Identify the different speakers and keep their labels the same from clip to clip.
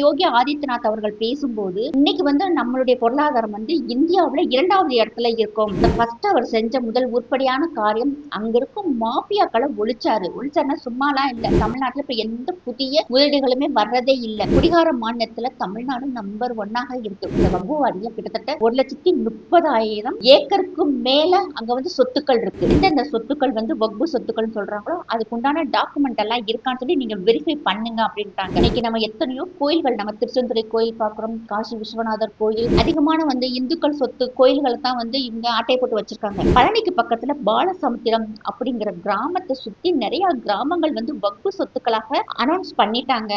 Speaker 1: யோகி ஆதித்யநாத் அவர்கள் பேசும்போது இன்னைக்கு வந்து நம்மளுடைய பொருளாதாரம் வந்து இந்தியாவில இரண்டாவது இடத்துல இருக்கும். ஃபர்ஸ்ட் அவர் செஞ்ச முதல் உருப்படியான காரியம் அங்க இருக்கும் மாபியாக்களை ஒழிச்சாரு. ஒழிச்சாருன்னா சும்மாலாம் இல்ல. தமிழ்நாட்டுல இப்ப எந்த புதிய முதலீடுகளுமே வர்றதே இல்ல. குடிகார மாநிலத்துல தமிழ்நாடு நம்பர் ஒன்னாக இருக்கு. இந்த வங்குவாடியில கிட்டத்தட்ட ஒரு லட்சத்தி முப்பதாயிரம் ஏக்கருக்கு மேல அங்க வந்து சொத்துக்கள் இருக்கு. எந்தெந்த சொத்துக்கள் வந்து வக்பு சொத்துக்கள் சொல்றாங்களோ அதுக்குண்டான டாக்குமெண்ட் எல்லாம் இருக்கான்னு சொல்லி நீங்க வெரிஃபை பண்ணுங்க அப்படின்ட்டாங்க. இன்னைக்கு நம்ம எத்தனையோ கோயில் கோயில்கள் நம்ம திருச்செந்துறை கோயில் பார்க்குறோம் காசி விஸ்வநாதர் கோயில் அதிகமான வந்து இந்துக்கள் சொத்து கோயில்களை தான் வந்து இவங்க ஆட்டை போட்டு வச்சிருக்காங்க. பழனிக்கு பக்கத்துல பாலசமுத்திரம் அப்படிங்கிற கிராமத்தை சுத்தி நிறைய கிராமங்கள் வந்து வக்பு சொத்துக்களாக அனௌன்ஸ் பண்ணிட்டாங்க.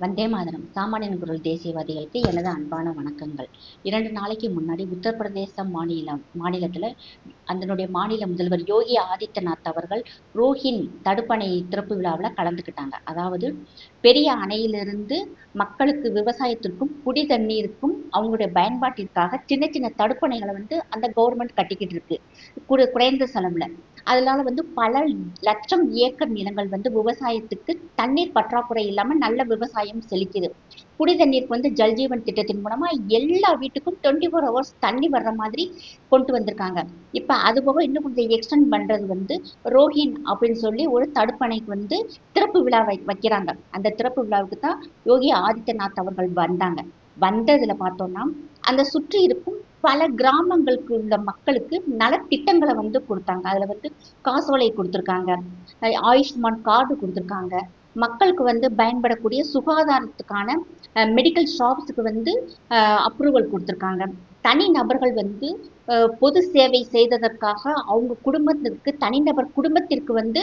Speaker 1: வந்தே மாதரம். சாமானியன் குரல் தேசியவாதிகளுக்கு எனது அன்பான வணக்கங்கள். இரண்டு நாளைக்கு முன்னாடி உத்தரப்பிரதேச மாநிலம் மாநிலத்தில் அதனுடைய மாநில முதல்வர் யோகி ஆதித்யநாத் அவர்கள் ரோஹின் தடுப்பணை திறப்பு விழாவில் கலந்துக்கிட்டாங்க. அதாவது பெரிய அணையிலிருந்து மக்களுக்கு விவசாயத்திற்கும் குடி தண்ணீருக்கும் அவங்களுடைய பயன்பாட்டிற்காக சின்ன சின்ன தடுப்பணைகளை வந்து அந்த கவர்மெண்ட் கட்டிக்கிட்டு இருக்கு. குறை- குறைந்த செலவுல. அதனால வந்து பல லட்சம் ஏக்கர் நிலங்கள் வந்து விவசாயத்துக்கு தண்ணீர் பற்றாக்குறை இல்லாம நல்ல விவசாயம் செழிக்குது. குடி தண்ணீருக்கு வந்து ஜல்ஜீவன் திட்டத்தின் மூலமா எல்லா வீட்டுக்கும் டுவெண்ட்டி ஃபோர் ஹவர்ஸ் தண்ணி வர்ற மாதிரி கொண்டு வந்திருக்காங்க. இப்ப அது போக இன்னும் கொஞ்சம் எக்ஸ்டெண்ட் பண்றது வந்து ரோஹின் அப்படின்னு சொல்லி ஒரு தடுப்பணைக்கு வந்து திறப்பு விழா வை வைக்கிறாங்க. அந்த திறப்பு விழாவுக்கு தான் யோகி ஆதித்யநாத் அவர்கள் வந்தாங்க. வந்ததுல பார்த்தோம்னா அந்த சுற்றி இருக்கும் பல கிராமங்களுக்கு உள்ள மக்களுக்கு நலத்திட்டங்களை வந்து கொடுத்தாங்க. அதுல வந்து காசோலை கொடுத்துருக்காங்க. ஆயுஷ்மான் கார்டு கொடுத்துருக்காங்க. மக்களுக்கு வந்து பயன்படக்கூடிய சுகாதாரத்துக்கான மெடிக்கல் ஷாப்ஸுக்கு வந்து அப்ரூவல் கொடுத்துருக்காங்க. தனி நபர்கள் வந்து பொது சேவை செய்ததற்காக அவங்க குடும்பத்திற்கு தனிநபர் குடும்பத்திற்கு வந்து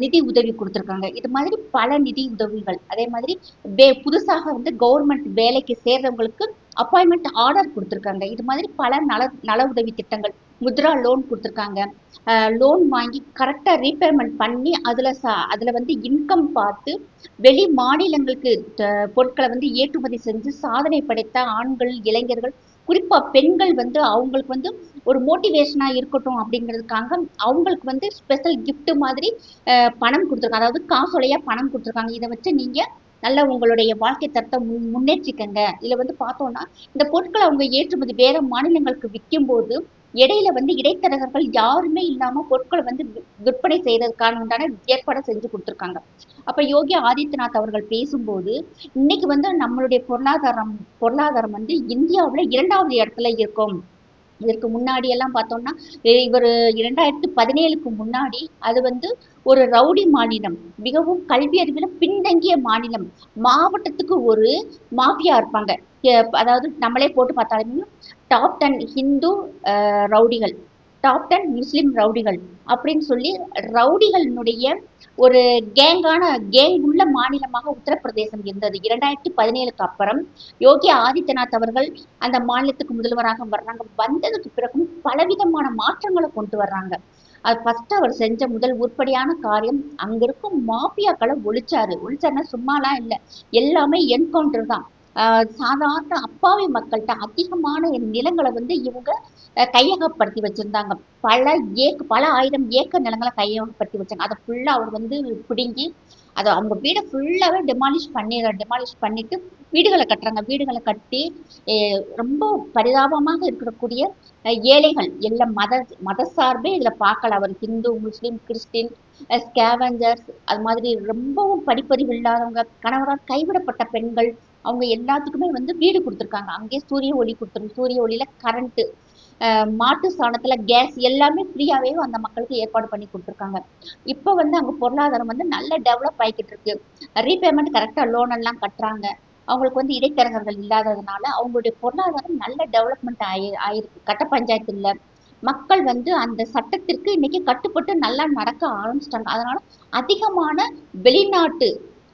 Speaker 1: நிதி உதவி கொடுத்துருக்காங்க. இது மாதிரி பல நிதி உதவிகள். அதே மாதிரி வே புதுசாக வந்து கவர்மெண்ட் வேலைக்கு சேர்றவங்களுக்கு அப்பாயின்மெண்ட் ஆர்டர் கொடுத்துருக்காங்க. இது மாதிரி பல நல நல உதவி திட்டங்கள். முத்ரா லோன் கொடுத்துருக்காங்க. லோன் வாங்கி கரெக்டாக ரீபேமெண்ட் பண்ணி அதில் சா அதில் வந்து இன்கம் பார்த்து வெளி மாநிலங்களுக்கு பொருட்களை வந்து ஏற்றுமதி செஞ்சு சாதனை படைத்த ஆண்கள் இளைஞர்கள் குறிப்பா பெண்கள் வந்து அவங்களுக்கு வந்து ஒரு மோட்டிவேஷனா இருக்கட்டும் அப்படிங்கிறதுக்காக அவங்களுக்கு வந்து ஸ்பெஷல் கிஃப்ட் மாதிரி பணம் கொடுத்துருக்காங்க. அதாவது காசோலையா பணம் கொடுத்துருக்காங்க. இதை வச்சு நீங்க நல்ல உங்களுடைய வாழ்க்கை தரத்தை முன் முன்னேற்றிக்கங்க. இதுல வந்து பார்த்தோம்னா இந்த பொருட்களை அவங்க ஏற்றுமதி வேற மாநிலங்களுக்கு விற்கும்போது இடையில வந்து இடைத்தரகர்கள் யாருமே இல்லாம பொருட்களை வந்து விற்பனை செய்யறதுக்கான உண்டான ஏற்பாடை செஞ்சு கொடுத்துருக்காங்க. அப்ப யோகி ஆதித்யநாத் அவர்கள் பேசும்போது இன்னைக்கு வந்து நம்மளுடைய பொருளாதாரம் பொருளாதாரம் வந்து இந்தியாவுல இரண்டாவது இடத்துல இருக்கும். இதற்கு முன்னாடி எல்லாம் பார்த்தோம்னா இவர் இரண்டாயிரத்து பதினேழுக்கு முன்னாடி அது வந்து ஒரு ரவுடி மாநிலம் மிகவும் கல்வி அறிவில் பின்தங்கிய மாநிலம் மாவட்டத்துக்கு ஒரு மாஃபியா இருப்பாங்க. அதாவது நம்மளே போட்டு பார்த்தாலுமே டாப் டென் ஹிந்து அஹ், ரவுடிகள் டாப் டென் முஸ்லீம் ரவுடிகள் அப்படின்னு சொல்லி ரவுடிகளினுடைய ஒரு கேங்கான கேங் உள்ள மாநிலமாக உத்தரப்பிரதேசம் இருந்தது. இரண்டாயிரத்தி பதினேழுக்கு அப்புறம் யோகி ஆதித்யநாத் அவர்கள் அந்த மாநிலத்துக்கு முதல்வராக வர்றாங்க. வந்ததுக்கு பிறகும் பலவிதமான மாற்றங்களை கொண்டு வர்றாங்க. அது ஃபர்ஸ்ட் அவர் செஞ்ச முதல் உருப்படியான காரியம் அங்க இருக்கும் மாஃபியாக்களை ஒழிச்சாரு. ஒழிச்சாருன்னா சும்மாலாம் இல்லை. எல்லாமே என்கவுண்டர் தான். சாதாரண அப்பாவி மக்கள்கிட்ட அதிகமான நிலங்களை வந்து இவங்க கையகப்படுத்தி வச்சிருந்தாங்க. பல ஏக் பல ஆயிரம் ஏக்கர் நிலங்களை கையகப்படுத்தி வச்சாங்க. அதை ஃபுல்லா அவர் வந்து பிடுங்கி அதை அவங்க வீடை ஃபுல்லாகவே டெமாலிஷ் பண்ணி டெமாலிஷ் பண்ணிட்டு வீடுகளை கட்டுறாங்க. வீடுகளை கட்டி ரொம்ப பரிதாபமாக இருக்கக்கூடிய ஏழைகள். எல்லா மத மத சார்பே இதில் பார்க்கல அவர். ஹிந்து முஸ்லீம் கிறிஸ்டின் ஸ்கேவஞ்சர்ஸ் அது மாதிரி ரொம்பவும் படிப்பறிவு இல்லாதவங்க கணவரால் கைவிடப்பட்ட பெண்கள் அவங்க எல்லாத்துக்குமே வந்து வீடு கொடுத்துருக்காங்க. அங்கேயே சூரிய ஒளி கொடுத்துரும். சூரிய ஒளியில கரண்ட்டு மாட்டு சாணத்துல கேஸ் எல்லாமே ஃப்ரீயாவே அந்த மக்களுக்கு ஏற்பாடு பண்ணி கொடுத்துருக்காங்க. இப்போ வந்து அங்க பொருளாதாரம் வந்து நல்ல டெவலப் ஆகிக்கிட்டு இருக்கு. ரீபேமெண்ட் கரெக்டா லோன் எல்லாம் கட்டுறாங்க. அவங்களுக்கு வந்து இடைத்தரகர்கள் இல்லாததுனால அவங்களுடைய பொருளாதாரம் நல்ல டெவலப்மெண்ட் ஆயி ஆயிருக்கு. கட்ட பஞ்சாயத்து இல்ல. மக்கள் வந்து அந்த சட்டத்திற்கு இன்னைக்கு கட்டுப்பட்டு நல்லா நடக்க ஆரம்பிச்சிட்டாங்க. அதனால அதிகமான வெளிநாட்டு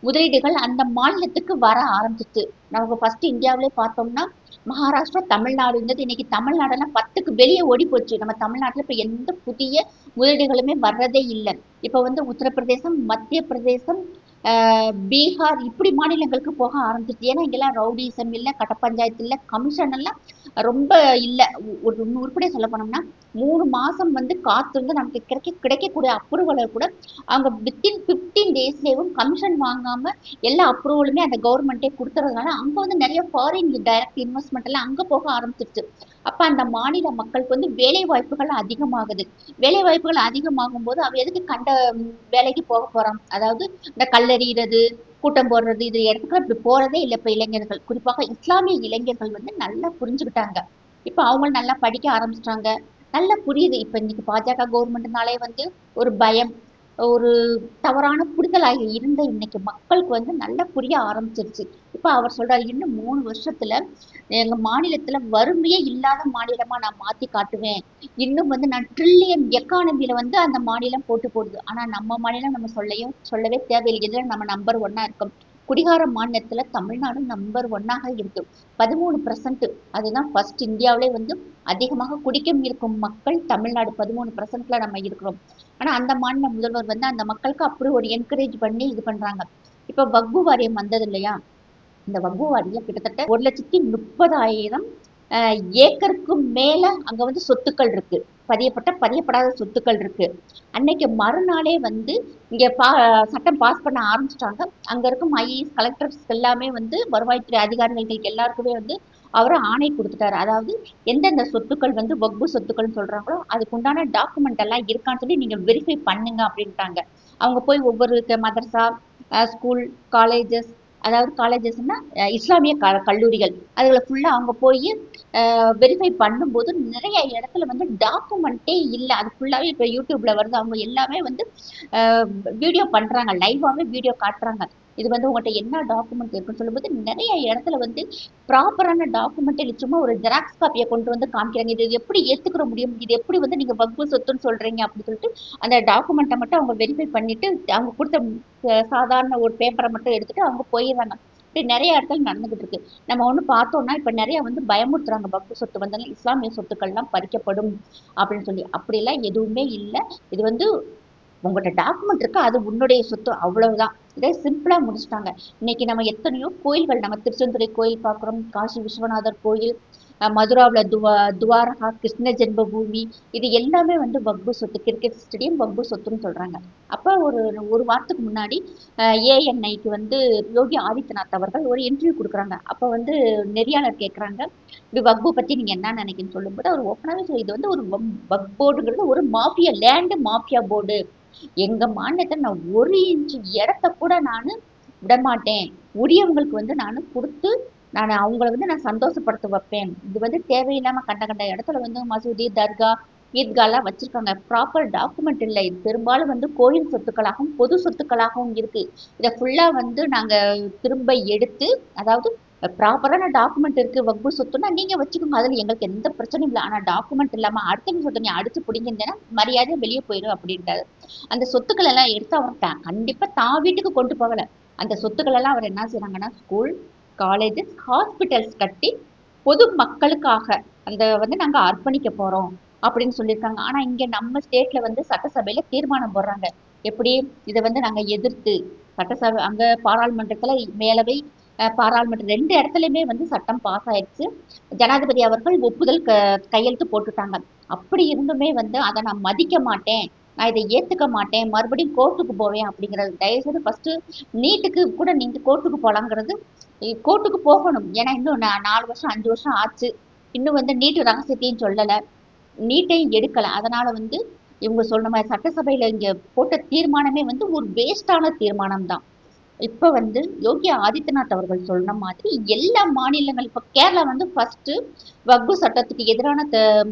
Speaker 1: முதலீடுகள் அந்த மாநிலத்துக்கு வர ஆரம்பிச்சிச்சு. நமக்கு ஃபர்ஸ்ட் இந்தியாவிலே பார்த்தோம்னா மகாராஷ்டிரா தமிழ்நாடு இருந்தது. இன்னைக்கு தமிழ்நாடெல்லாம் பத்துக்கு வெளியே ஓடி போச்சு. நம்ம தமிழ்நாட்டில் இப்போ எந்த புதிய முதலீடுகளுமே வர்றதே இல்லை. இப்போ வந்து உத்தரப்பிரதேசம் மத்திய பிரதேசம் பீகார் இப்படி மாநிலங்களுக்கு போக ஆரம்பிச்சிருச்சு ஏன்னா இங்கெல்லாம் ரவுடிசம் இல்லை கட்ட பஞ்சாயத்து இல்லை கமிஷன் எல்லாம் ரொம்ப இல்லை. ஒரு உருப்படியாக சொல்ல போனோம்னா மூணு மாதம் வந்து காத்திருந்து நமக்கு கிடைக்க கிடைக்கக்கூடிய அப்ரூவலை கூட அவங்க வித்தின் ஃபிஃப்டீன் டேஸ்லேயும் கமிஷன் வாங்காமல் எல்லா அப்ரூவலுமே அந்த கவர்மெண்ட்டே கொடுத்துறதுனால அங்கே வந்து நிறைய ஃபாரின் டைரக்ட் இன்வெஸ்ட்மெண்ட் எல்லாம் அங்கே போக ஆரம்பிச்சிருச்சு. அப்போ அந்த மாநில மக்களுக்கு வந்து வேலை வாய்ப்புகள் அதிகமாகுது. வேலை வாய்ப்புகள் அதிகமாகும் போது அவ எதுக்கு கண்ட வேலைக்கு போக போகிறான் அதாவது இந்த கல்லறிகிறது கூட்டம் போடுறது இது இடத்துக்கு இப்படி போறதே இல்லை இப்போ இளைஞர்கள். குறிப்பாக இஸ்லாமிய இளைஞர்கள் வந்து நல்லா புரிஞ்சுக்கிட்டாங்க. இப்போ அவங்க நல்லா படிக்க ஆரம்பிச்சிட்டாங்க. நல்லா புரியுது. இப்போ இன்னைக்கு பாஜக கவர்மெண்ட்னாலே வந்து ஒரு பயம் ஒரு தவறான புரிதலாக இருந்த இன்னைக்கு மக்களுக்கு வந்து நல்லா புரிய ஆரம்பிச்சிருச்சு. இப்போ அவர் சொல்றாரு இன்னும் மூணு வருஷத்துல எங்க மாநிலத்துல வறுமையே இல்லாத மாநிலமா நான் மாத்தி காட்டுவேன். இன்னும் வந்து நான் ட்ரில்லியன் எக்கானமியில வந்து அந்த மாநிலம் போட்டு போடுது. ஆனா நம்ம மாநிலம் நம்ம சொல்லையும் சொல்லவே தேவையில்லை. இதுல நம்ம நம்பர் ஒன்னா இருக்கோம். குடிகார மாநிலத்துல தமிழ்நாடு நம்பர் ஒன்னாக இருக்கு. பதிமூணு பர்சன்ட் அதுதான் ஃபர்ஸ்ட் இந்தியாவிலே வந்து அதிகமாக குடிக்கம் இருக்கும் மக்கள் தமிழ்நாடு பதிமூணு பர்சன்ட்ல நம்ம இருக்கிறோம். ஆனா அந்த மாநில முதல்வர் வந்து அந்த மக்களுக்கு அப்படி ஒரு என்கரேஜ் பண்ணி இது பண்றாங்க. இப்ப வக்பு வாரியம் வந்தது இல்லையா? இந்த வக்பு வாரியம் கிட்டத்தட்ட ஒரு லட்சத்தி முப்பதாயிரம் ஏக்கருக்கும் மேல அங்க வந்து சொத்துக்கள் இருக்கு. பதியப்பட்ட பதியப்படாத சொத்துக்கள் இருக்கு. அன்னைக்கு மறுநாளே வந்து இங்க பா சட்டம் பாஸ் பண்ண ஆரம்பிச்சிட்டாங்க. அங்க இருக்கும் ஐஏஎஸ் கலெக்டர்ஸ் எல்லாமே வந்து வருவாய்த்துறை அதிகாரிகளுக்கு எல்லாருக்குமே வந்து அவர் ஆணை கொடுத்துட்டாரு. அதாவது எந்தெந்த சொத்துக்கள் வந்து வக்பு சொத்துக்கள்னு சொல்றாங்களோ அதுக்குண்டான டாக்குமெண்ட் எல்லாம் இருக்கான்னு சொல்லி நீங்க வெரிஃபை பண்ணுங்க அப்படின்ட்டாங்க. அவங்க போய் ஒவ்வொரு மதரசா ஸ்கூல் காலேஜஸ் அதாவது காலேஜஸ்னா இஸ்லாமிய க கல்லூரிகள். அதுகளை ஃபுல்லாக அவங்க போய் வெரிஃபை பண்ணும்போது நிறைய இடத்துல வந்து டாக்குமெண்ட்டே இல்லை. அது ஃபுல்லாகவே இப்போ யூடியூப்ல வருது. அவங்க எல்லாமே வந்து வீடியோ பண்ணுறாங்க லைவாகவே வீடியோ காட்டுறாங்க. இது வந்து உங்கள்கிட்ட என்ன டாக்குமெண்ட் இருக்குன்னு சொல்லும்போது நிறைய இடத்துல வந்து ப்ராப்பரான டாக்குமெண்ட் இல்லை சும்மா ஒரு ஜெராக்ஸ் காப்பியை கொண்டு வந்து காமிக்கிறாங்க. இது எப்படி ஏற்றுக்கிற முடியும்? இது எப்படி வந்து நீங்கள் வகுப்பு சொத்துன்னு சொல்கிறீங்க அப்படின்னு சொல்லிட்டு அந்த டாக்குமெண்ட்டை மட்டும் அவங்க வெரிஃபை பண்ணிவிட்டு அவங்க கொடுத்த சாதாரண ஒரு பேப்பரை மட்டும் எடுத்துகிட்டு அவங்க போயிடுறாங்க. இப்படி நிறைய இடத்துல நடந்துகிட்டு இருக்கு. நம்ம ஒன்று பார்த்தோம்னா இப்போ நிறைய வந்து பயமுறுத்துறாங்க. பக்து சொத்து வந்தாலும் இஸ்லாமிய சொத்துக்கள்லாம் பறிக்கப்படும் அப்படின்னு சொல்லி. அப்படிலாம் எதுவுமே இல்லை. இது வந்து உங்கள்கிட்ட டாக்குமெண்ட் இருக்கு? அது உன்னுடைய சொத்து. அவ்வளவுதான். இதை சிம்பிளா முடிச்சிட்டாங்க. இன்னைக்கு நம்ம எத்தனையோ கோயில்கள் நம்ம திருச்செந்துறை கோயில் பார்க்குறோம். காசி விஸ்வநாதர் கோயில் மதுராவில் துவா துவாரகா கிருஷ்ண ஜென்ம பூமி இது எல்லாமே வந்து வக்பு சொத்து. கிரிக்கெட் ஸ்டேடியம் வக்பு சொத்துன்னு சொல்றாங்க. அப்போ ஒரு ஒரு வாரத்துக்கு முன்னாடி ஏஎன்ஐக்கு வந்து யோகி ஆதித்யநாத் அவர்கள் ஒரு இன்டர்வியூ கொடுக்குறாங்க. அப்போ வந்து நெறியாளர் கேட்குறாங்க இப்படி வக்பு பற்றி நீங்கள் என்ன நினைக்கின்னு சொல்லும்போது அவர் ஓப்பனாகவே சொல்லி இது வந்து ஒரு வக் போர்டுங்கிறது ஒரு மாஃபியா லேண்டு மாஃபியா போர்டு எங்க மாநிலத்தில் நான் ஒரு இன்ச்சு இடத்த கூட நான் விடமாட்டேன். உரியவங்களுக்கு வந்து நான் கொடுத்து நான் அவங்கள வந்து நான் சந்தோஷப்படுத்த வைப்பேன். இது வந்து தேவையில்லாம கண்ட கண்ட இடத்துல வந்து மசூதி தர்கா ஈத்காலாம் வச்சிருக்காங்க. ப்ராப்பர் டாக்குமெண்ட் இல்லை. இது பெரும்பாலும் வந்து கோயில் சொத்துக்களாகவும் பொது சொத்துக்களாகவும் இருக்கு. இதை ஃபுல்லா வந்து நாங்க திரும்ப எடுத்து அதாவது ப்ராப்பரான டாக்குமெண்ட் இருக்கு வகுப்பு சொத்துனா நீங்கள் வச்சுக்கோங்க. அதில் எங்களுக்கு எந்த பிரச்சனையும் இல்லை. ஆனால் டாக்குமெண்ட் இல்லாமல் அடுத்தவங்க சொத்தை நீ அடிச்சு பிடிங்கிருந்தேன்னா மரியாதையாக வெளியே போயிடும் அப்படின்ட்டாரு. அந்த சொத்துக்கள் எல்லாம் எடுத்து அவர் தான் கண்டிப்பாக தான் வீட்டுக்கு கொண்டு போகல. அந்த சொத்துக்கள் எல்லாம் அவர் என்ன செய்யறாங்கன்னா ஸ்கூல் காலேஜஸ் ஹாஸ்பிட்டல்ஸ் கட்டி பொது மக்களுக்காக அந்த வந்து நாங்கள் அர்ப்பணிக்க போகிறோம் அப்படின்னு சொல்லியிருக்காங்க. ஆனால் இங்கே நம்ம ஸ்டேட்டில் வந்து சட்டசபையில் தீர்மானம் போடுறாங்க. எப்படி? இதை வந்து நாங்கள் எதிர்த்து சட்டசபை அங்கே பாராளுமன்றத்தில் மேலவை பாராளுமன்றம் ரெண்டு இடத்துலையுமே வந்து சட்டம் பாஸ் ஆயிடுச்சு. ஜனாதிபதி அவர்கள் ஒப்புதல் க கையெழுத்து போட்டுட்டாங்க. அப்படி இருந்துமே வந்து அதை நான் மதிக்க மாட்டேன். நான் இதை ஏத்துக்க மாட்டேன். மறுபடியும் கோர்ட்டுக்கு போவேன் அப்படிங்கிறது. தயவுசெய்து ஃபர்ஸ்ட் நீட்டுக்கு கூட நீங்க கோர்ட்டுக்கு போலாங்கிறது. கோர்ட்டுக்கு போகணும். ஏன்னா இன்னும் நாலு வருஷம் அஞ்சு வருஷம் ஆச்சு. இன்னும் வந்து நீட்டு ரகசியத்தையும் சொல்லலை. நீட்டையும் எடுக்கலை. அதனால வந்து இவங்க சொன்ன மாதிரி சட்டசபையில இங்க போட்ட தீர்மானமே வந்து ஒரு வேஸ்டான தீர்மானம் தான் இப்ப வந்து யோகி ஆதித்யநாத் அவர்கள் சொன்ன மாதிரி எல்லா மாநிலங்கள் இப்ப கேரளா வந்து ஃபர்ஸ்ட் வக்பு சட்டத்துக்கு எதிரான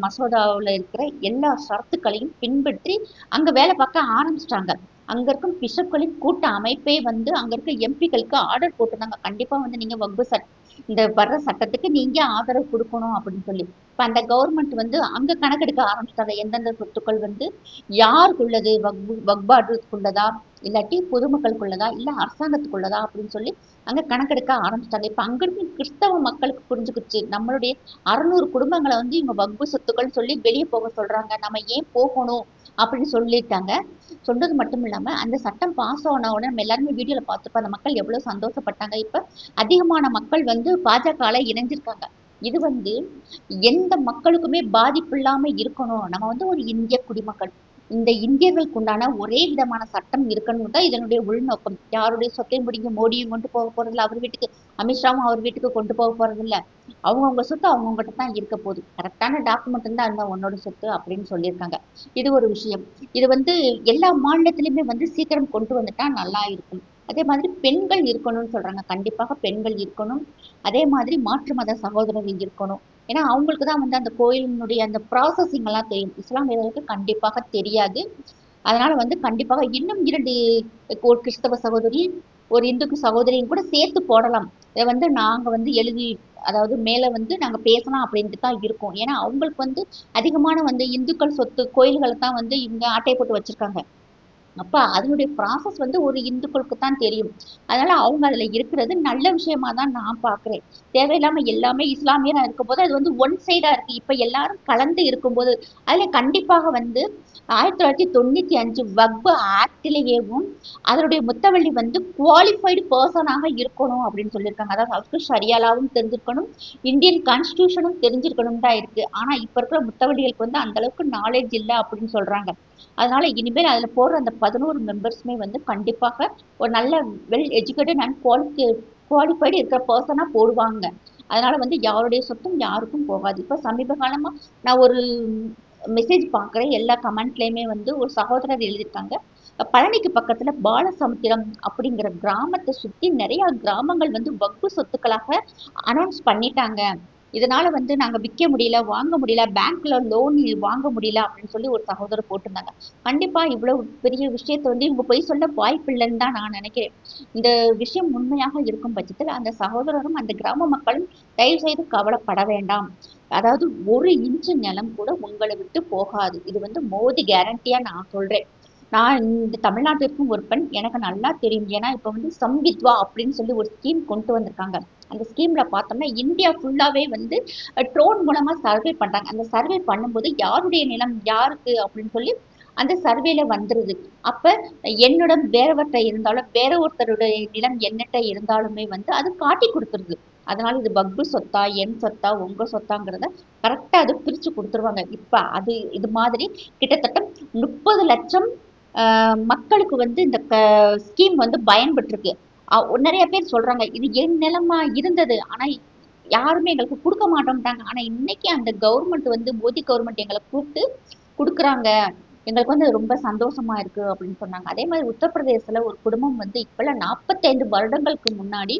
Speaker 1: மசோதாவில் இருக்கிற எல்லா ஷரத்துக்களையும் பின்பற்றி அங்க வேலை பார்க்க ஆரம்பிச்சிட்டாங்க. அங்க இருக்கும் பிஷப்களின் கூட்ட அமைப்பே வந்து அங்க இருக்க எம்பிக்களுக்கு ஆர்டர் போட்டிருந்தாங்க. கண்டிப்பா வந்து நீங்க வக்பு சட் இந்த வர்ற சட்டத்துக்கு நீங்க ஆதரவு கொடுக்கணும் அப்படின்னு சொல்லி. இப்ப அந்த கவர்மெண்ட் வந்து அங்க கணக்கெடுக்க ஆரம்பிச்சிட்டாங்க எந்தெந்த சொத்துக்கள் வந்து யாருக்குள்ளது? வக்பு வக்பாடுக்குள்ளதா இல்லாட்டி பொதுமக்களுக்குள்ளதா? இல்ல அரசாங்கத்துக்குள்ளதா? அப்படின்னு சொல்லி அங்க கணக்கெடுக்க ஆரம்பிச்சிட்டாங்க. இப்ப அங்க கிறிஸ்தவ மக்களுக்கு புரிஞ்சுக்கிச்சு. நம்மளுடைய அறுநூறு குடும்பங்களை வந்து இவங்க வக்பு சொத்துக்கள் சொல்லி வெளியே போக சொல்றாங்க. நம்ம ஏன் போகணும் அப்படின்னு சொல்லிட்டாங்க. சொன்னது மட்டும் இல்லாம அந்த சட்டம் பாஸ் ஆன உடனே நம்ம எல்லாருமே வீடியோல பார்த்துருப்போம் அந்த மக்கள் எவ்வளவு சந்தோஷப்பட்டாங்க. இப்ப அதிகமான மக்கள் வந்து பாஜகவில் இணைஞ்சிருக்காங்க. இது வந்து எந்த மக்களுக்குமே பாதிப்பு இல்லாம இருக்கணும். நம்ம வந்து ஒரு இந்திய குடிமக்கள். இந்த இந்தியர்களுக்கு உண்டான ஒரே விதமான சட்டம் இருக்கணும் தான் இதனுடைய உள்நோக்கம். யாருடைய சொத்தையும் பிடிங்க மோடியும் கொண்டு போக போறதில்ல அவர் வீட்டுக்கு அமித்ஷாவும் அவர் வீட்டுக்கு கொண்டு போக போறதில்ல. அவங்கவுங்க சொத்து அவங்கவுங்ககிட்ட தான் இருக்க போகுது. கரெக்டான டாக்குமெண்ட் தான் இருந்தா உன்னோட சொத்து அப்படின்னு சொல்லியிருக்காங்க. இது ஒரு விஷயம். இது வந்து எல்லா மாநிலத்திலுமே வந்து சீக்கிரம் கொண்டு வந்துட்டா நல்லா இருக்கும். அதே மாதிரி பெண்கள் இருக்கணும்னு சொல்றாங்க. கண்டிப்பாக பெண்கள் இருக்கணும். அதே மாதிரி மாற்று மத சகோதரர்கள் இருக்கணும். ஏன்னா அவங்களுக்கு தான் வந்து அந்த கோயிலினுடைய அந்த ப்ராசஸிங் எல்லாம் தெரியும். இஸ்லாமியர்களுக்கு கண்டிப்பாக தெரியாது. அதனால வந்து கண்டிப்பாக இன்னும் இரண்டு ஒரு கிறிஸ்தவ சகோதரி ஒரு இந்துக்கு சகோதரியும் கூட சேர்த்து போடலாம். இதை வந்து நாங்கள் வந்து எழுதி அதாவது மேலே வந்து நாங்கள் பேசலாம் அப்படின்ட்டு தான் இருக்கோம். ஏன்னா அவங்களுக்கு வந்து அதிகமான வந்து இந்துக்கள் சொத்து கோயில்களை தான் வந்து இவங்க ஆட்டை போட்டு வச்சுருக்காங்க. அப்ப அதனுடைய ப்ராசஸ் வந்து ஒரு இந்துக்களுக்கு தான் தெரியும். அதனால அவங்க அதுல இருக்கிறது நல்ல விஷயமா தான் நான் பாக்குறேன் தேவையில்லாம எல்லாமே இஸ்லாமியரா இருக்கும்போது அது வந்து ஒன் சைடா இருக்கு. இப்ப எல்லாரும் கலந்து இருக்கும்போது அதுல கண்டிப்பாக வந்து ஆயிரத்தி தொள்ளாயிரத்தி தொண்ணூற்றி அஞ்சு வக்பு ஆக்டிலேயேவும் அதனுடைய முத்தவள்ளி வந்து குவாலிஃபைடு பர்சனாக இருக்கணும் அப்படின்னு சொல்லியிருக்காங்க. அதாவது அவருக்கு ஷரியாலாவும் தெரிஞ்சிருக்கணும் இந்தியன் கான்ஸ்டியூஷனும் தெரிஞ்சிருக்கணும் தான் இருக்குது ஆனால் இப்போ இருக்கிற முத்தவள்ளிகளுக்கு வந்து அந்தளவுக்கு நாலேஜ் இல்லை அப்படின்னு சொல்கிறாங்க அதனால இனிமேல் அதில் போடுற அந்த பதினோரு மெம்பர்ஸுமே வந்து கண்டிப்பாக ஒரு நல்ல well educated and qualify qualified இருக்கிற பர்சனாக போடுவாங்க. அதனால வந்து யாருடைய சொத்தும் யாருக்கும் போகாது. இப்போ சமீப காலமாக நான் ஒரு மெசேஜ் பார்க்குறேன். எல்லா கமெண்ட்லயுமே வந்து ஒரு சகோதரர் எழுதியிருக்காங்க. பழனிக்கு பக்கத்துல பாலசமுத்திரம் அப்படிங்கிற கிராமத்தை சுத்தி நிறைய கிராமங்கள் வந்து வக்பு சொத்துக்களாக அனௌன்ஸ் பண்ணிட்டாங்க. இதனால வந்து நாங்க விற்க முடியல வாங்க முடியல பேங்க்ல லோன் வாங்க முடியல அப்படின்னு சொல்லி ஒரு சகோதரர் போட்டிருந்தாங்க. கண்டிப்பா இவ்வளவு பெரிய விஷயத்த வந்து இவங்க போய் சொல்ல வாய்ப்பு இல்லைன்னு தான் நான் நினைக்கிறேன். இந்த விஷயம் உண்மையாக இருக்கும் பட்சத்தில் அந்த சகோதரரும் அந்த கிராம மக்களும் தயவு செய்து கவலைப்பட வேண்டாம். அதாவது ஒரு இன்ச்சு நிலம் கூட உங்களை விட்டு போகாது. இது வந்து மோதி கேரண்டியா நான் சொல்றேன். நான் இந்த தமிழ்நாட்டிற்கும் ஒரு பெண் எனக்கு நல்லா தெரியும். ஏன்னா இப்ப வந்து சம்பித்வா அப்படின்னு சொல்லி ஒரு ஸ்கீம் கொண்டு வந்திருக்காங்க. அந்த ஸ்கீம்ல பார்த்தோம்னா இந்தியா ஃபுல்லாவே வந்து ட்ரோன் மூலமா சர்வே பண்றாங்க. அந்த சர்வே பண்ணும்போது யாருடைய நிலம் யாருக்கு அப்படின்னு சொல்லி அந்த சர்வேல வந்துருது. அப்ப என்னிடம் வேறவர்கிட்ட இருந்தாலும் வேற ஒருத்தருடைய நிலம் என்னட்ட இருந்தாலுமே வந்து அது காட்டி கொடுத்துருது. அதனால இது பக்பு சொத்தா என் சொத்தா உங்க சொத்தாங்கிறத கரெக்டா அது பிரிச்சு கொடுத்துருவாங்க. இப்ப அது இது மாதிரி கிட்டத்தட்ட முப்பது லட்சம் மக்களுக்கு வந்து இந்த ஸ்கீம் வந்து பயன்பட்டுருக்கு நிறைய பேர் சொல்றாங்க இது என் நிலமா இருந்தது ஆனா யாருமே எங்களுக்கு கொடுக்க மாட்டோம்ட்டாங்க. ஆனா இன்னைக்கு அந்த கவர்மெண்ட் வந்து மோடி கவர்மெண்ட் எங்களை கூப்பிட்டு கொடுக்குறாங்க. எங்களுக்கு வந்து ரொம்ப சந்தோஷமா இருக்கு அப்படின்னு சொன்னாங்க. அதே மாதிரி உத்தரப்பிரதேசத்துல ஒரு குடும்பம் வந்து இப்பெல்லாம் நாற்பத்தைந்து வருடங்களுக்கு முன்னாடி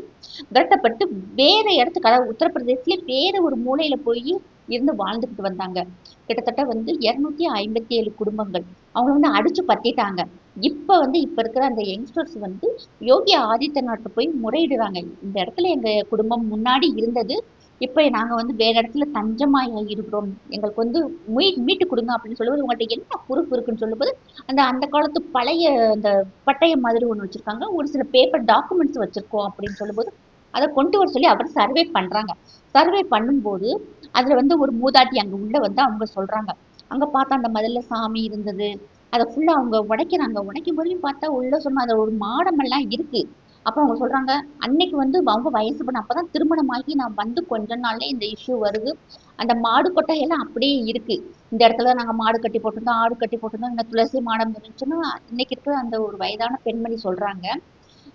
Speaker 1: விரட்டப்பட்டு வேற இடத்துக்கு அதாவது உத்தரப்பிரதேசத்துல வேற ஒரு மூலையில போய் இருந்து வாழ்ந்துக்கிட்டு வந்தாங்க. கிட்டத்தட்ட வந்து இருநூத்தி ஐம்பத்தி ஏழு குடும்பங்கள். அவங்க வந்து அடிச்சு பத்திட்டாங்க. இப்ப வந்து இப்ப இருக்கிற அந்த யங்ஸ்டர்ஸ் வந்து யோகி ஆதித்யநாத் போய் முறையிடுறாங்க. இந்த இடத்துல எங்க குடும்பம் முன்னாடி இருந்தது. இப்ப நாங்க வந்து வேற இடத்துல தஞ்சமா இருக்கிறோம். எங்களுக்கு வந்து மீ மீட்டு கொடுங்க அப்படின்னு சொல்லும்போது உங்கள்கிட்ட என்ன ப்ரூஃப் இருக்குன்னு சொல்லும்போது அந்த அந்த காலத்து பழைய அந்த பட்டயம் மாதிரி ஒண்ணு வச்சிருக்காங்க. ஒரு சில பேப்பர் டாக்குமெண்ட்ஸ் வச்சிருக்கோம் அப்படின்னு சொல்லும்போது அதை கொண்டு வர சொல்லி அவர் சர்வே பண்றாங்க. சர்வே பண்ணும்போது அதுல வந்து ஒரு மூதாட்டி அங்க உள்ள வந்து அவங்க சொல்றாங்க. அங்க பார்த்தா அந்த முதல்ல சாமி இருந்தது. அதை ஃபுல்லா அவங்க உடைக்கிறாங்க. உடைக்கும் போதையும் பார்த்தா உள்ள சொன்ன அந்த ஒரு மாடம் எல்லாம் இருக்கு. அப்போ அவங்க சொல்றாங்க அன்னைக்கு வந்து அவங்க வயசு பண்ண அப்பதான் திருமணமாகி நான் வந்து கொஞ்ச நாள்ல இந்த இஷ்யூ வருது. அந்த மாடு கொட்டையெல்லாம் அப்படியே இருக்கு. இந்த இடத்துல நாங்க மாடு கட்டி போட்டிருந்தோம் ஆடு கட்டி போட்டிருந்தோம் இந்த துளசி மாடம் இருந்துச்சுன்னா இன்னைக்கு இருக்கிற அந்த ஒரு வயதான பெண்மணி சொல்றாங்க.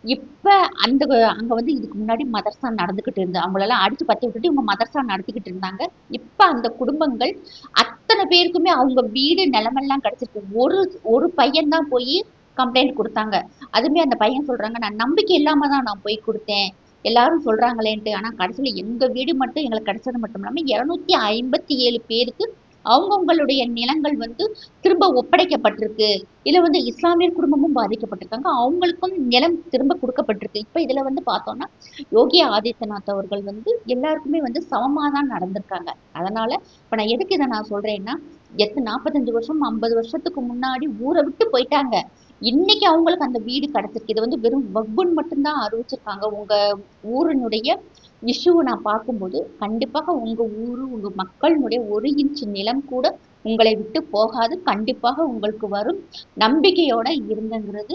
Speaker 1: இப்ப அந்த அங்க வந்து இதுக்கு முன்னாடி மதர்சா நடந்துகிட்டு இருந்து அவங்களெல்லாம் அடிச்சு பத்தி விட்டுட்டு இவங்க மதர்சா நடத்திக்கிட்டு இருந்தாங்க. இப்ப அந்த குடும்பங்கள் அத்தனை பேருக்குமே அவங்க வீடு நிலமெல்லாம் கிடைச்சிருக்கு. ஒரு ஒரு பையன் தான் போய் கம்ப்ளைண்ட் கொடுத்தாங்க. அதுமே அந்த பையன் சொல்றாங்க நான் நம்பிக்கை இல்லாம தான் நான் போய் கொடுத்தேன். எல்லாரும் சொல்றாங்களேன்ட்டு. ஆனா கடைசியில எங்க வீடு மட்டும் எங்களுக்கு கிடைச்சது மட்டும் இல்லாம இருநூத்தி ஐம்பத்தி ஏழு பேருக்கு அவங்கவுங்களுடைய நிலங்கள் வந்து திரும்ப ஒப்படைக்கப்பட்டிருக்கு. இதுல வந்து இஸ்லாமியர் குடும்பமும் பாதிக்கப்பட்டிருக்காங்க. அவங்களுக்கும் நிலம் திரும்ப கொடுக்கப்பட்டிருக்கு. இப்ப இதுல வந்து பார்த்தோம்னா யோகி ஆதித்யநாத் அவர்கள் வந்து எல்லாருக்குமே வந்து சமமா தான் நடந்திருக்காங்க. அதனால இப்ப நான் எதுக்கு இதை நான் சொல்றேன்னா எத்தனை நாற்பத்தஞ்சு வருஷம் ஐம்பது வருஷத்துக்கு முன்னாடி ஊரை விட்டு போயிட்டாங்க. இன்னைக்கு அவங்களுக்கு அந்த வீடு கிடைச்சிருக்கு. இது வந்து வெறும் வகுப்புன்னு மட்டும்தான் அறிவிச்சிருக்காங்க. உங்க ஊரினுடைய இஷ்யூவை நான் பார்க்கும்போது கண்டிப்பாக உங்க ஊரு உங்க மக்களினுடைய ஒரு இன்ச் நிலம் கூட உங்களை விட்டு போகாது. கண்டிப்பாக உங்களுக்கு வரும். நம்பிக்கையோட இருந்துங்கிறது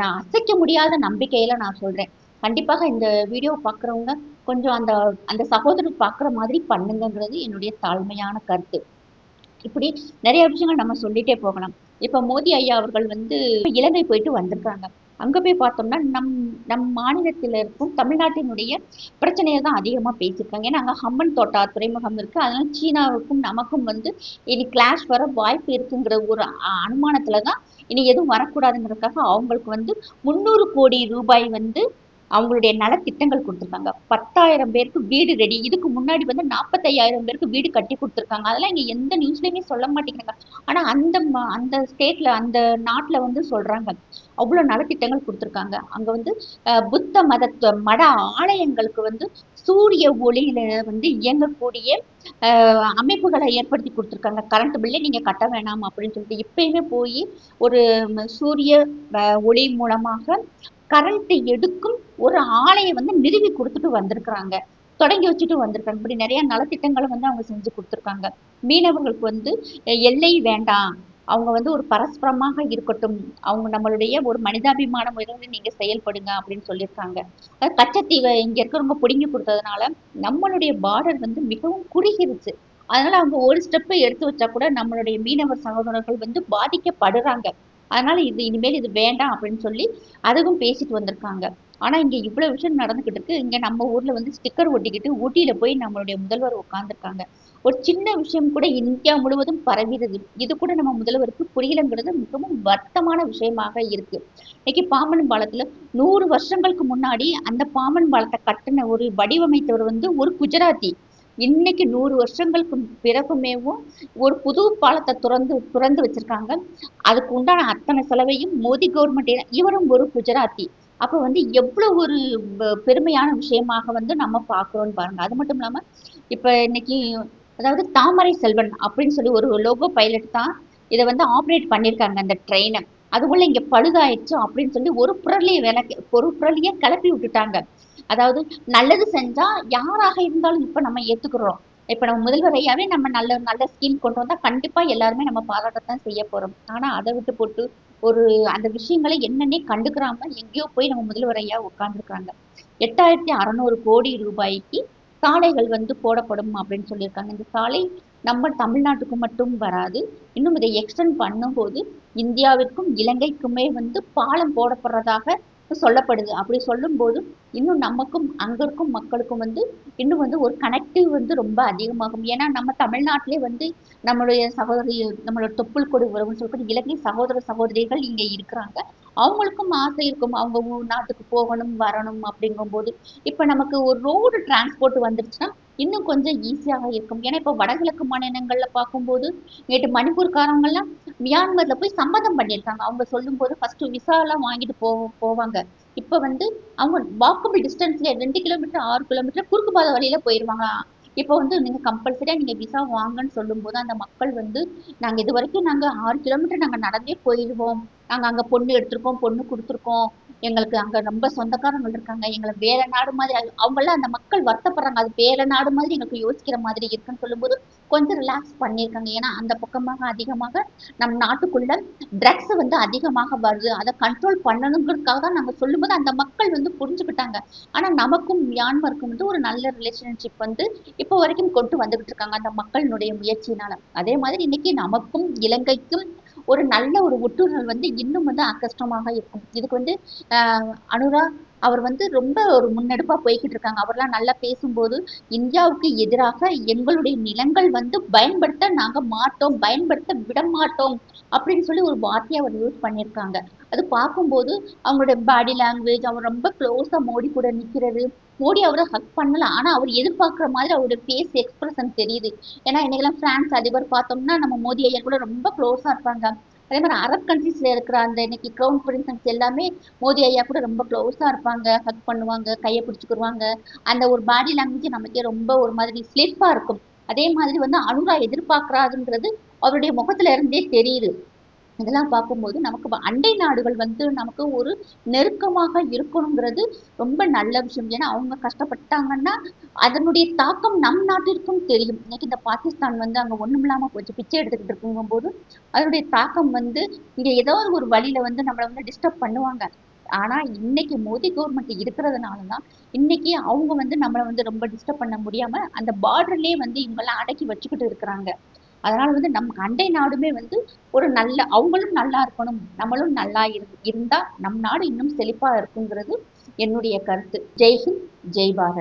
Speaker 1: நான் அசைக்க முடியாத நம்பிக்கையில நான் சொல்றேன். கண்டிப்பாக இந்த வீடியோ பார்க்குறவங்க கொஞ்சம் அந்த அந்த சகோதரர் பார்க்குற மாதிரி பண்ணுங்கங்கிறது என்னுடைய தாழ்மையான கருத்து. இப்படி நிறைய விஷயங்கள் நம்ம சொல்லிட்டே போகலாம். இப்போ மோடி ஐயா அவர்கள் வந்து இலங்கை போயிட்டு வந்திருக்காங்க. அங்க போய் பார்த்தோம்னா நம் நம் மாநிலத்தில் இருக்கும் தமிழ்நாட்டினுடைய பிரச்சனையை தான் அதிகமாக பேசியிருக்காங்க. ஏன்னா அங்கே ஹம்மன் தோட்டா துறைமுகம் இருக்கு. அதனால சீனாவுக்கும் நமக்கும் வந்து இனி கிளாஷ் வர வாய்ப்பு இருக்குங்கிற ஒரு அ- அனுமானத்துல தான் இனி எதுவும் வரக்கூடாதுங்கிறதுக்காக அவங்களுக்கு வந்து முந்நூறு கோடி ரூபாய் வந்து அவங்களுடைய நலத்திட்டங்கள் கொடுத்துருக்காங்க. பத்தாயிரம் பேருக்கு வீடு ரெடி இதுக்கு முன்னாடி வந்து நாற்பத்தையாயிரம் பேருக்கு வீடு கட்டி கொடுத்துருக்காங்க. அதெல்லாம் இங்கே எந்த நியூஸ்லையுமே சொல்ல மாட்டேங்கிறாங்க. ஆனா அந்த ம- அந்த ஸ்டேட்ல அந்த நாட்டில் வந்து சொல்றாங்க. அவ்வளவு நலத்திட்டங்கள் கொடுத்துருக்காங்க. அங்க வந்து புத்த மத மட ஆலயங்களுக்கு வந்து சூரிய ஒளியில வந்து இயங்கக்கூடிய அமைப்புகளை ஏற்படுத்தி கொடுத்துருக்காங்க. கரண்ட் பில்லே நீங்க கட்ட வேணாம் அப்படின்னு சொல்லிட்டு இப்பயுமே போய் ஒரு சூரிய ஒளி மூலமாக கரண்ட் எடுக்கும் ஒரு ஆலையை வந்து நிறுவி கொடுத்துட்டு வந்திருக்கிறாங்க. தொடங்கி வச்சுட்டு வந்திருக்காங்க. இப்படி நிறைய நலத்திட்டங்களை வந்து அவங்க செஞ்சு கொடுத்துருக்காங்க. மீனவர்களுக்கு வந்து எல்லை வேண்டாம். அவங்க வந்து ஒரு பரஸ்பரமாக இருக்கட்டும். அவங்க நம்மளுடைய ஒரு மனிதாபிமானம் உயர்ந்து நீங்க செயல்படுங்க அப்படின்னு சொல்லியிருக்காங்க. கச்சத்தீவை இங்க இருக்கிறவங்க பிடுங்கி கொடுத்ததுனால நம்மளுடைய பார்டர் வந்து மிகவும் குறுகிருச்சு. அதனால அவங்க ஒரு ஸ்டெப்பை எடுத்து வச்சா கூட நம்மளுடைய மீனவர் சகோதரர்கள் வந்து பாதிக்கப்படுறாங்க. அதனால இது இனிமேல் இது வேண்டாம் அப்படின்னு சொல்லி அதுவும் பேசிட்டு வந்திருக்காங்க. ஆனா இங்க இவ்வளவு விஷயம் நடந்துகிட்டு இருக்கு. இங்க நம்ம ஊர்ல வந்து ஸ்டிக்கர் ஒட்டிக்கிட்டு ஊட்டியில போய் நம்மளுடைய முதல்வர் உட்காந்துருக்காங்க ஒரு சின்ன விஷயம் கூட இந்தியா முழுவதும் பரவிடுது. இது கூட நம்ம முதல்வருக்கு புரியலங்கிறது மிகவும் வருத்தமான விஷயமாக இருக்கு. இன்னைக்கு பாம்பன் பாலத்துல நூறு வருஷங்களுக்கு முன்னாடி அந்த பாம்பன் பாலத்தை கட்டின ஒரு வடிவமைத்தவர் வந்து ஒரு குஜராத்தி. இன்னைக்கு நூறு வருஷங்களுக்கு பிறகுமேவும் ஒரு புது பாலத்தை திறந்து திறந்து வச்சிருக்காங்க. அதுக்கு உண்டான அத்தனை செலவையும் மோடி கவர்மெண்ட் இவரும் ஒரு குஜராத்தி. அப்போ வந்து எவ்வளோ ஒரு பெருமையான விஷயமாக வந்து நம்ம பார்க்குறோன்னு பாருங்க. அது மட்டும் இல்லாமல் இப்போ இன்னைக்கு அதாவது தாமரை செல்வன் அப்படின்னு சொல்லி ஒரு லோகோ பைலட் தான் இதை வந்து ஆப்ரேட் பண்ணியிருக்காங்க அந்த ட்ரெயினை அதுக்குள்ள இங்கே பழுதாயிடுச்சு அப்படின்னு சொல்லி ஒரு புரளியை விளக்கி ஒரு புரளியை கிளப்பி விட்டுட்டாங்க. அதாவது நல்லது செஞ்சா யாராக இருந்தாலும் இப்ப நம்ம ஏத்துக்கிறோம். இப்ப நம்ம முதல்வர் ஐயாவே நம்ம நல்ல நல்ல ஸ்கீம் கொண்டு வந்தா கண்டிப்பா எல்லாருமே நம்ம பாராட்டத்தான் செய்ய போறோம். ஆனா அதை விட்டு போட்டு ஒரு அந்த விஷயங்களை என்னன்னே கண்டுக்கிறாம எங்கேயோ போய் நம்ம முதல்வர் ஐயா உட்காந்துருக்காங்க எட்டாயிரத்தி அறநூறு கோடி ரூபாய்க்கு சாலைகள் வந்து போடப்படும் அப்படின்னு சொல்லியிருக்காங்க. இந்த சாலை நம்ம தமிழ்நாட்டுக்கு மட்டும் வராது. இன்னும் இதை எக்ஸ்டெண்ட் பண்ணும்போது இந்தியாவிற்கும் இலங்கைக்குமே வந்து பாலம் போடப்படுறதாக சொல்லப்படுது. அப்படி சொல்லும்போது இன்னும் நமக்கும் அங்கே இருக்கும் மக்களுக்கும் வந்து இன்னும் வந்து ஒரு கனெக்டிவ் வந்து ரொம்ப அதிகமாகும். ஏன்னா நம்ம தமிழ்நாட்டிலே வந்து நம்மளுடைய சகோதரி நம்மளோட தொப்புள் கொடு உறவுன்னு சொல்லிட்டு இலங்கை சகோதர சகோதரிகள் இங்கே இருக்கிறாங்க. அவங்களுக்கும் ஆசை இருக்கும். அவங்க நாட்டுக்கு போகணும் வரணும் அப்படிங்கும்போது இப்போ நமக்கு ஒரு ரோடு டிரான்ஸ்போர்ட் வந்துருச்சுன்னா இன்னும் கொஞ்சம் ஈஸியாக இருக்கும். ஏன்னா இப்போ வடகிழக்கு மாநிலங்களில் பார்க்கும்போது நேற்று மணிப்பூர்காரங்கள்லாம் மியான்மரில் போய் சம்மதம் பண்ணியிருக்காங்க. அவங்க சொல்லும்போது ஃபஸ்ட்டு விசாலாம் வாங்கிட்டு போ போவாங்க. இப்போ வந்து அவங்க வாக்கபிள் டிஸ்டன்ஸில் ரெண்டு கிலோமீட்டர் ஆறு கிலோமீட்டர் குறுக்கு பாதை வழியில் போயிருவாங்க. இப்போ வந்து நீங்கள் கம்பல்சரியாக நீங்கள் விசா வாங்கன்னு சொல்லும்போது அந்த மக்கள் வந்து நாங்கள் இது வரைக்கும் நாங்கள் ஆறு கிலோமீட்டர் நாங்கள் நடந்தே போயிடுவோம் நாங்கள் அங்கே பொண்ணு எடுத்திருக்கோம் பொண்ணு கொடுத்துருக்கோம். எங்களுக்கு அங்க ரொம்ப சொந்தக்காரங்க இருக்காங்க. எங்களை வேற நாடு மாதிரி அவங்களாம் அந்த மக்கள் வருத்தப்படுறாங்க. அது வேற நாடு மாதிரி எங்களுக்கு யோசிக்கிற மாதிரி இருக்குன்னு சொல்லும்போது கொஞ்சம் ரிலாக்ஸ் பண்ணியிருக்காங்க. ஏன்னா அந்த பக்கமாக அதிகமாக நம் நாட்டுக்குள்ள ட்ரக்ஸ் வந்து அதிகமாக வருது. அதை கண்ட்ரோல் பண்ணணுங்கிறதுக்காக தான் நாங்கள் சொல்லும்போது அந்த மக்கள் வந்து புரிஞ்சுக்கிட்டாங்க. ஆனால் நமக்கும் மியான்மருக்கும் வந்து ஒரு நல்ல ரிலேஷன்ஷிப் வந்து இப்போ வரைக்கும் கொண்டு வந்துகிட்டு இருக்காங்க அந்த மக்களினுடைய முயற்சியினால. அதே மாதிரி இன்னைக்கு நமக்கும் இலங்கைக்கும் ஒரு நல்ல ஒரு ஒட்டுநர் வந்து இன்னும் வந்து அக்கஷ்டமாக இருக்கும். இதுக்கு வந்து அனுரா அவர் வந்து ரொம்ப ஒரு முன்னெடுப்பாக போய்கிட்டு இருக்காங்க. அவர்லாம் நல்லா பேசும்போது இந்தியாவுக்கு எதிராக எங்களுடைய நிலங்கள் வந்து பயன்படுத்த நாங்கள் மாட்டோம் பயன்படுத்த விட மாட்டோம் அப்படின்னு சொல்லி ஒரு வார்த்தையை அவர் யூஸ் பண்ணியிருக்காங்க. அது பார்க்கும்போது அவங்களுடைய பாடி லாங்குவேஜ் அவர் ரொம்ப க்ளோஸாக மோடி கூட நிற்கிறது மோடி அவரை ஹக் பண்ணல. ஆனா அவர் எதிர்பார்க்குற மாதிரி அவருடைய ஃபேஸ் எக்ஸ்பிரஷன் தெரியுது. ஏன்னா இன்னைக்கெல்லாம் பிரான்ஸ் அதிபர் பார்த்தோம்னா நம்ம மோடி ஐயா கூட ரொம்ப க்ளோஸா இருப்பாங்க. அதே மாதிரி அரப் கண்ட்ரீஸ்ல இருக்கிற அந்த இன்னைக்கு க்ரௌன் பிரின்சன்ஸ் எல்லாமே மோடி ஐயா கூட ரொம்ப க்ளோஸா இருப்பாங்க. ஹக் பண்ணுவாங்க கையை பிடிச்சிக்கிடுவாங்க அந்த ஒரு பாடி லாங்குவேஜ் நமக்கே ரொம்ப ஒரு மாதிரி ஸ்லிப்பா இருக்கும். அதே மாதிரி வந்து அனுரா எதிர்பார்க்கறாதுங்கிறது அவருடைய முகத்துல இருந்தே தெரியுது. இதெல்லாம் பார்க்கும்போது நமக்கு அண்டை நாடுகள் வந்து நமக்கு ஒரு நெருக்கமாக இருக்கணுங்கிறது ரொம்ப நல்ல விஷயம். ஏன்னா அவங்க கஷ்டப்பட்டாங்கன்னா அதனுடைய தாக்கம் நம் நாட்டிற்கும் தெரியும். இன்னைக்கு இந்த பாகிஸ்தான் வந்து அங்கே ஒன்றும் இல்லாமல் போச்சு பிச்சை எடுத்துக்கிட்டு இருக்குங்கும்போது அதனுடைய தாக்கம் வந்து இங்கே ஏதாவது ஒரு வழியில வந்து நம்மளை வந்து டிஸ்டர்ப் பண்ணுவாங்க. ஆனா இன்னைக்கு மோடி கவர்மெண்ட் இருக்கிறதுனால தான் இன்னைக்கு அவங்க வந்து நம்மளை வந்து ரொம்ப டிஸ்டர்ப் பண்ண முடியாம அந்த பார்டர்லயே வந்து இவங்கெல்லாம் அடக்கி வச்சுக்கிட்டு இருக்கிறாங்க. அதனால வந்து நம்ம அண்டை நாடுமே வந்து ஒரு நல்ல அவங்களும் நல்லா இருக்கணும் நம்மளும் நல்லா இரு இருந்தா நம் நாடு இன்னும் செழிப்பா இருக்குங்கிறது என்னுடைய கருத்து. ஜெய்ஹிந்த் ஜெய் பாரத்.